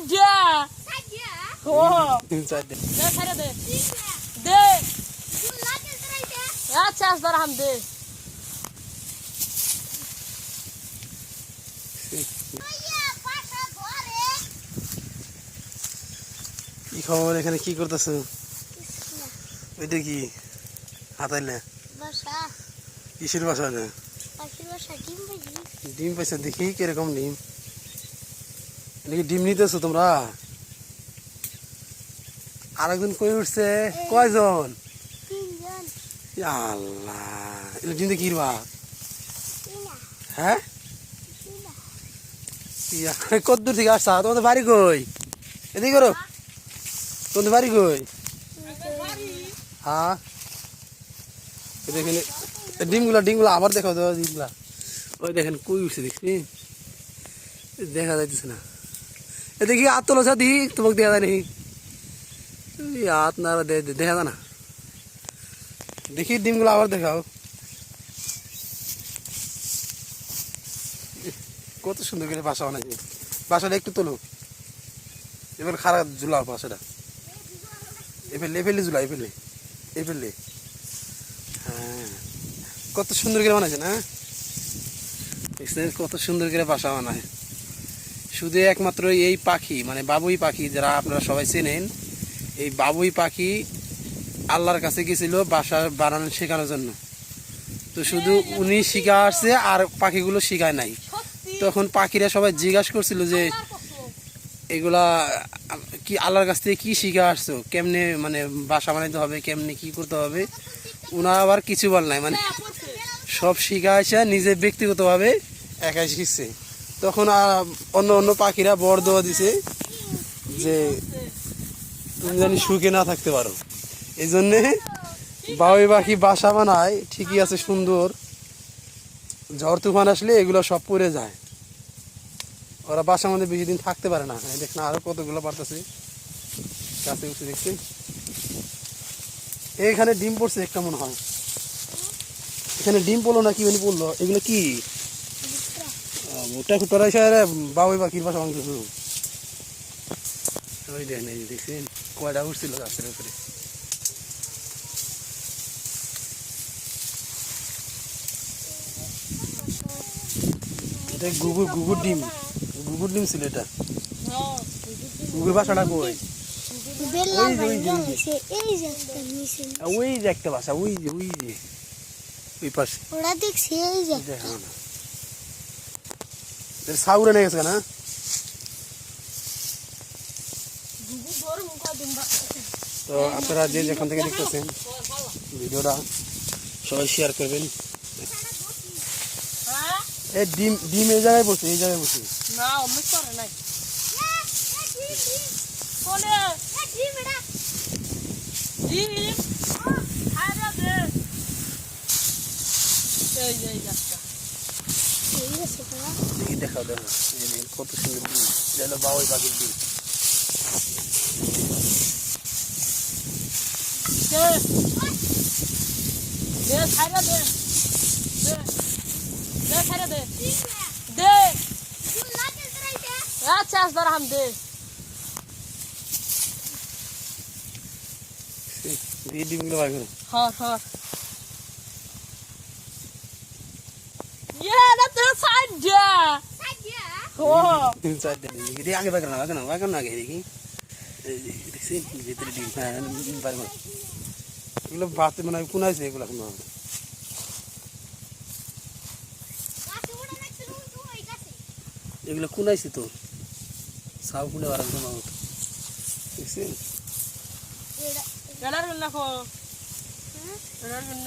ও চার দে ছাড়ে দে। দে। আচ্ছা আস ধর হাম দে। কি খবর? এখানে কি করতেছো? ওইটা কি? হাতাইলে কিসের বাসা ডিম পাইছো। দেখি কীরকম ডিম? নাকি ডিম নিতেছো তোমরা? আরেকজন কই উঠছে? কয়জন? আল্লাহ এগুলো ডিম দেখি বা হ্যাঁ? কত দূর থেকে আসছা? তোমাদের বাড়ি কই? এদিকে করো। তোমাদের বাড়ি কই? হ্যাঁ? দেখেন ডিমগুলা ডিমগুলা আবার দেখাও দেওয়া ডিমগুলা। ওই দেখেন কই উঠছে দেখছি দেখা যাইতেছে না। এ দেখি হাত তোলো সাথে তোমাকে নাকি? এই হাত না দেখা যায় না। দেখি ডিমগুলো আবার দেখাও। কত সুন্দর করে বাসা বানাইছে। বাসাটা একটু তোলো। এবার খারাপ ঝুলাও বাসাটা। এফেলে এফেলে ঝুলা এফেলে এফেলে হ্যাঁ কত সুন্দর করে বানাইছে না? কত সুন্দর করে বাসা বানায়। শুধু একমাত্র এই পাখি মানে বাবুই পাখি যারা আপনারা সবাই চেনেন, এই বাবুই পাখি আল্লাহর কাছে গেছিল বাসা বানানো শেখানোর জন্য। তো শুধু উনি শিখা আসছে আর পাখিগুলো শিখায় নাই। তখন পাখিরা সবাই জিজ্ঞাসা করছিল যে, এগুলা কি আল্লাহর কাছ থেকে কী শিখে আসছো? কেমনে মানে বাসা বানাইতে হবে? কেমনে কি করতে হবে? ওনার আবার কিছু বল নাই মানে সব শিখা আসে নিজে ব্যক্তিগতভাবে একাই শিখছে। তখন আর অন্য অন্য পাখিরা বর দেওয়া দিছে যে তুমি জানি সুখে না থাকতে পারো। এই জন্যে বাবুই পাখি বাসা বানায়, ঠিকই আছে সুন্দর। ঝড় তুফান আসলে এগুলো সব পড়ে যায়। ওরা বাসার মধ্যে বেশি দিন থাকতে পারে না। দেখ না আরও কতগুলো পারতেছে কাছে উঠে দেখছি। এখানে ডিম পড়ছে একটা মনে হয়। এখানে ডিম পড়ল না কি পড়ল। এগুলো কি? মোটা খুটারা এসে বাবুই পাখির বাসা মাংস ওই দেখেন এই যে দেখছেন কয়টা উঠছিল গাছের উপরে। এটা গুগুর গুগুর ডিম। গুগুর ডিম ছিল এটা। গুগুর বাসাটা কই? ওই যে, একটা বাসা ওই যে ওই যে। ওই পাশে। ওরা দেখছে এই যে দেখো না সাউরে নিয়ে গেছে না? তো আপনারা যে যেখান থেকে দেখতেছেন ভিডিওটা সবাই শেয়ার করবেন। এই ডিম ডিম এই জায়গায় বসে, এই জায়গায় বসে। না দেখি দেখাও দেখো কত সুন্দর ডিম এটা হলো বাবুই পাখির ডিম আচ্ছা আস হাম দে ডিমগুলো ইয়ে না তো সাইড যা ও চারটে ডিম দেখি আগে বার করো না বার করো না বার করো না আগে দেখি এই যে দেখছি ভিতরে ডিম হ্যাঁ বার করো এগুলো বাতে মানে কোন আছে এগুলো কোনো এগুলো কোন আছে তো সাউ কোনে বার করো না দেখছি এনার জন্য কো এনার জন্য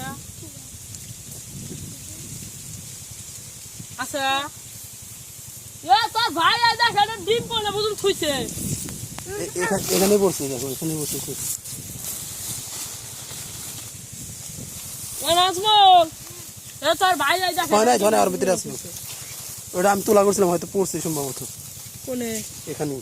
এ তোর ভাই আই দেখ ডিম পড়লে বুঝুন খুইছে এখানে পড়ছে দেখো এখানে বসে নাজমুল এ তোর ভাই আই দেখ না আর ভিতরে আছে। ওটা আমি তোলা করছিলাম হয়তো পড়ছে সম্ভবত। কোনে? এখানে